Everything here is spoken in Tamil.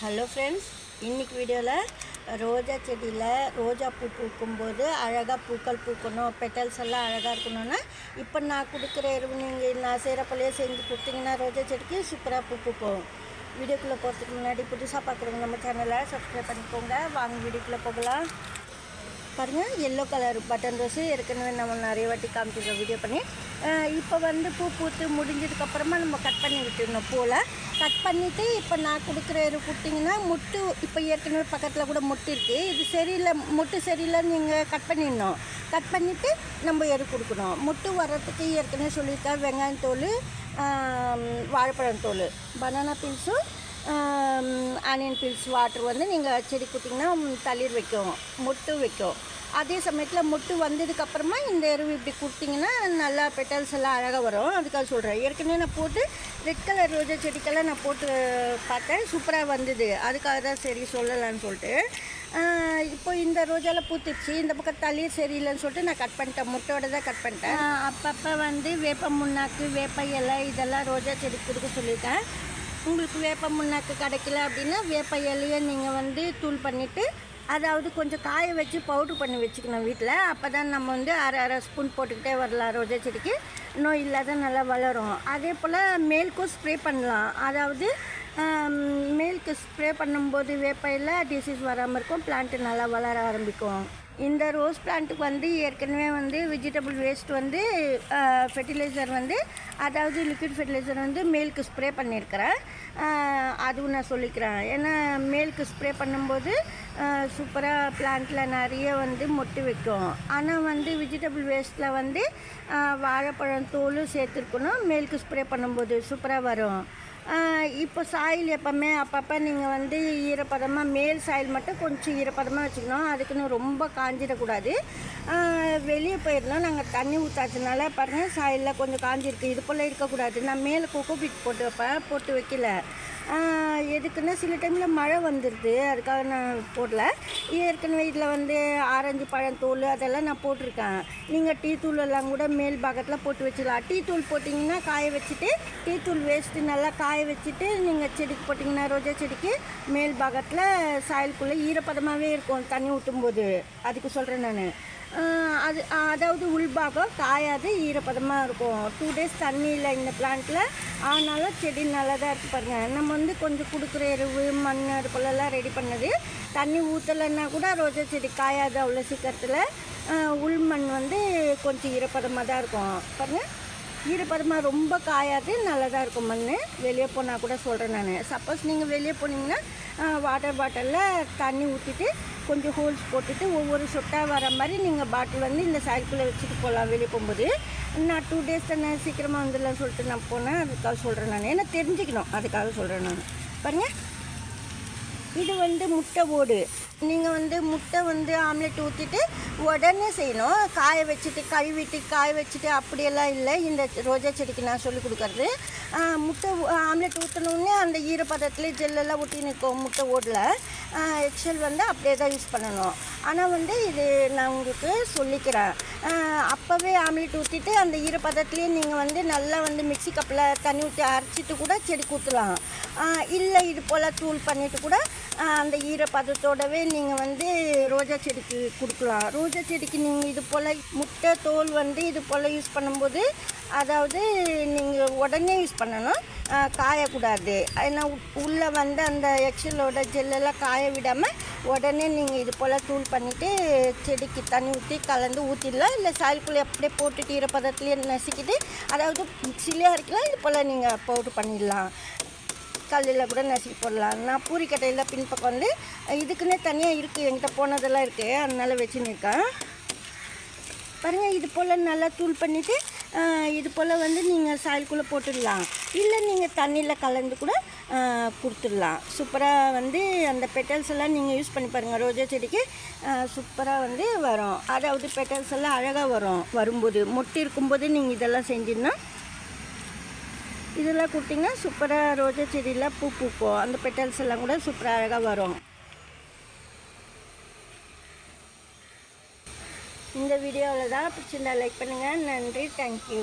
ஹலோ ஃப்ரெண்ட்ஸ் இன்றைக்கி வீடியோவில் ரோஜா செடியில் ரோஜா பூ பூக்கும்போது அழகாக பூக்கள் பூக்கணும் பெட்டல்ஸ் எல்லாம் அழகாக இருக்கணும்னா இப்போ நான் கொடுக்குற எருவு நீங்கள் நான் செய்கிறப்பலையே செஞ்சு கொடுத்தீங்கன்னா ரோஜா செடிக்கு சூப்பராக பூ பூக்கும். வீடியோக்குள்ளே போகிறதுக்கு முன்னாடி புதுசாக பார்க்குறவங்க நம்ம சேனலை சப்ஸ்கிரைப் பண்ணிக்கோங்க. வாங்க வீடியோக்குள்ளே போகலாம். பாருங்கள் எல்லோ கலர் பட்டன் ரோஸு ஏற்கனவே நம்ம நிறைய வாட்டி காமிச்சிருக்கோம் வீடியோ பண்ணி இப்போ வந்து பூ பூத்து முடிஞ்சதுக்கப்புறமா நம்ம கட் பண்ணி விட்டுடணும் பூவில் கட் பண்ணிவிட்டு இப்போ நான் கொடுக்குற கொடுத்தீங்கன்னா முட்டு இப்போ ஏற்கனவே பக்கத்தில் கூட முட்டு இருக்குது இது சரியில்லை முட்டு சரியில்லைன்னு நீங்கள் கட் பண்ணிடணும். கட் பண்ணிவிட்டு நம்ம எரு கொடுக்கணும். முட்டு வர்றதுக்கு ஏற்கனவே சொல்லியிருக்கா வெங்காயம் தோல் வாழைப்பழம் தோல். பனானா பீல்ஸும் ஆனியன் பீல்ஸ் வாட்டர் வந்து நீங்கள் செடி கொடுத்தீங்கன்னா தளிர் வைக்கும் முட்டு வைக்கும். அதே சமயத்தில் மொட்டு வந்ததுக்கப்புறமா இந்த எருவு இப்படி கொடுத்தீங்கன்னா நல்லா பெட்டல்ஸ் எல்லாம் அழகாக வரும். அதுக்காக சொல்கிறேன் ஏற்கனவே நான் போட்டு ரெட் கலர் ரோஜா செடிக்கெல்லாம் நான் போட்டு பார்த்தேன். சூப்பராக வந்தது. அதுக்காக தான் சரி சொல்லலான்னு சொல்லிட்டு. இப்போ இந்த ரோஜாவில் பூத்துச்சு இந்த பக்கம் தளிர் சரியில்லைன்னு சொல்லிட்டு நான் கட் பண்ணிட்டேன். முட்டையோட தான் கட் பண்ணிட்டேன். அப்பப்போ வந்து வேப்ப முன்னாக்கு வேப்ப இலை இதெல்லாம் ரோஜா செடி கொடுக்க சொல்லியிருக்கேன். உங்களுக்கு வேப்ப முன்னாக்கு கிடைக்கல அப்படின்னா வேப்ப இலையை நீங்கள் வந்து தூள் பண்ணிவிட்டு அதாவது கொஞ்சம் காய வச்சு பவுட்ரு பண்ணி வச்சுக்கணும் வீட்டில் அப்போ தான் நம்ம வந்து அரை அரை ஸ்பூன் போட்டுக்கிட்டே வரலாம் ரோஜா செடிக்கு. நோய் இல்லாத நல்லா வளரும். அதே போல் மேல்க்கும் ஸ்ப்ரே பண்ணலாம். அதாவது மேல்க்கு ஸ்ப்ரே பண்ணும்போது வேப்பையில் டிசீஸ் வராமல் இருக்கும். பிளான்ட்டு நல்லா வளர ஆரம்பிக்கும். இந்த ரோஸ் பிளான்ட்டுக்கு வந்து ஏற்கனவே வந்து வெஜிடபிள் வேஸ்ட் வந்து ஃபெர்டிலைசர் வந்து அதாவது லிக்விட் ஃபெர்டிலைசர் வந்து மேலுக்கு ஸ்ப்ரே பண்ணியிருக்கிறேன் அதுவும் நான் சொல்லிக்கிறேன். ஏன்னா மேலுக்கு ஸ்ப்ரே பண்ணும்போது சூப்பராக பிளான்ட்டில் நிறைய வந்து மொட்டு வைக்கும். ஆனால் வந்து வெஜிடபிள் வேஸ்ட்டில் வந்து வாழைப்பழம் தோலும் சேர்த்துருக்கணும். மேலுக்கு ஸ்ப்ரே பண்ணும்போது சூப்பராக வரும். இப்போ சாயில் எப்போவுமே அப்பப்போ நீங்கள் வந்து ஈரப்பதமாக மேல் சாயில் மட்டும் கொஞ்சம் ஈரப்பதமாக வச்சுக்கணும். அதுக்குன்னு ரொம்ப காஞ்சிடக்கூடாது. வெளியே போயிடலாம் நாங்கள் தண்ணி ஊற்றாச்சனால பாருங்கள் சாயிலில் கொஞ்சம் காஞ்சிருக்கு. இது போல் இருக்கக்கூடாது. நான் மேலே கொக்கோ பீட் போட்டு வைப்பேன். போட்டு வைக்கல. எதுக்குன்னா சில டைமில் மழை வந்துடுது அதுக்காக நான் போடல. ஏற்கனவே இதில் வந்து ஆரஞ்சு பழம் தூள் அதெல்லாம் நான் போட்டிருக்கேன். நீங்கள் டீ தூள் எல்லாம் கூட மேல் பாகத்தில் போட்டு வச்சிடலாம். டீ தூள் போட்டிங்கன்னா காய வச்சுட்டு டீ தூள் வேஸ்ட்டு நல்லா காய வச்சுட்டு நீங்கள் செடிக்கு போட்டிங்கன்னா ரோஜா செடிக்கு மேல் பாகத்தில் சாயலுக்குள்ளே ஈரப்பதமாகவே இருக்கும். தண்ணி ஊற்றும் போது அதுக்கு சொல்கிறேன் நான். அது அதாவது உள்பாகம் காயாது ஈரப்பதமாக இருக்கும். டூ டேஸ் தண்ணி இல்லை இந்த பிளான்ட்டில் ஆனாலும் செடி நல்லா தான் இருக்குது பாருங்கள் நம்ம வந்து கொஞ்சம் கொடுக்குற எருவு மண் அது போலலாம் ரெடி பண்ணது. தண்ணி ஊற்றலைன்னா கூட ரோஜா செடி காயாது அவ்வளோ சீக்கிரத்தில். உள் மண் வந்து கொஞ்சம் ஈரப்பதமாக தான் இருக்கும். பாருங்கள் ஈரப்பதமாக ரொம்ப காயாது நல்லதாக இருக்கும் மண் வெளியே போனால் கூட சொல்கிறேன் நான். சப்போஸ் நீங்கள் வெளியே போனீங்கன்னா வாட்டர் பாட்டிலில் தண்ணி ஊற்றிட்டு கொஞ்சம் ஹோல்ஸ் போட்டுட்டு ஒவ்வொரு சொட்டாக வர மாதிரி நீங்கள் பாட்டில் வந்து இந்த சைக்கிளில் வச்சுட்டு போகலாம் வெளியே போகும்போது. நான் டூ டேஸ் தானே சீக்கிரமாக வந்துடலாம் சொல்லிட்டு நான் போனேன். அதுக்காக சொல்கிறேன் நான். ஏன்னா தெரிஞ்சுக்கணும். அதுக்காக சொல்கிறேன் நான். பாருங்கள் இது வந்து முட்டை ஓடு. நீங்கள் வந்து முட்டை வந்து ஆம்லெட் ஊற்றிட்டு உடனே செய்யணும். காய வச்சுட்டு கழுவிட்டு காய வச்சுட்டு அப்படியெல்லாம் இல்லை. இந்த ரோஜா செடிக்கு நான் சொல்லி கொடுக்கறது. முட்டை ஆம்லெட் ஊற்றினோடனே அந்த ஈரப்பதத்தில் ஜெல்லெல்லாம் ஊற்றி நிற்கும் முட்டை ஓடில். எக்ஸல் வந்து அப்படியே தான் யூஸ் பண்ணணும். ஆனால் வந்து இது நான் உங்களுக்கு சொல்லிக்கிறேன். அப்போவே ஆம்லெட் ஊற்றிட்டு அந்த ஈரப்பதத்துலேயே நீங்கள் வந்து நல்லா வந்து மிக்ஸி கப்பில் தண்ணி ஊற்றி அரைச்சிட்டு கூட செடி ஊற்றலாம் இல்லை இது போல் தூள் பண்ணிவிட்டு கூட அந்த ஈரப்பதத்தோடவே நீங்கள் வந்து ரோஜா செடிக்கு கொடுக்கலாம். ரோஜா செடிக்கு நீங்கள் இது போல் முட்டை தோல் வந்து இது போல் யூஸ் பண்ணும்போது அதாவது நீங்கள் உடனே யூஸ் பண்ணணும். காயக்கூடாது. ஏன்னா உள்ளே வந்து அந்த எக்ஸலோட ஜெல்லெல்லாம் காய விடாமல் உடனே நீங்கள் இது போல் தூள் பண்ணிவிட்டு செடிக்கு தண்ணி ஊற்றி கலந்து ஊற்றிடலாம் இல்லை சாயலுக்குள்ளே அப்படியே போட்டுட்டு ஈரப்பதத்துலேயே நசுக்கிட்டு அதாவது மிக்சிலே அரைக்கலாம். இது போல் நீங்கள் பவுட்ரு பண்ணிடலாம். கல்லில் கூட நசுக்கி போடலாம். நான் பூரிக்கட்டையில் பின்பக்கம் வந்து இதுக்குன்னே தனியாக இருக்குது என்கிட்ட போனதெல்லாம் இருக்குது அதனால் வச்சுன்னு இருக்கேன் பாருங்கள் இது போல் நல்லா தூள் பண்ணிவிட்டு இது போல் வந்து நீங்கள் சாயலுக்குள்ளே போட்டுடலாம். இல்லை நீங்கள் தண்ணியில் கலந்து கூட கொடுத்துடலாம். சூப்பராக வந்து அந்த பெட்டல்ஸ் எல்லாம் நீங்கள் யூஸ் பண்ணி பாருங்கள் ரோஜா செடிக்கு சூப்பராக வந்து வரும். அதாவது பெட்டல்ஸ் எல்லாம் அழகாக வரும். வரும்போது மொட்டு இருக்கும்போது நீங்கள் இதெல்லாம் செஞ்சீங்கன்னா இதெல்லாம் கொடுத்தீங்கன்னா சூப்பராக ரோஜா செடியில் பூ பூக்கும். அந்த பெட்டல்ஸ் எல்லாம் கூட சூப்பராக அழகாக வரும். இந்த வீடியோவில் தான் பிடிச்சிருந்தா லைக் பண்ணுங்கள் நன்றி. தேங்க்யூ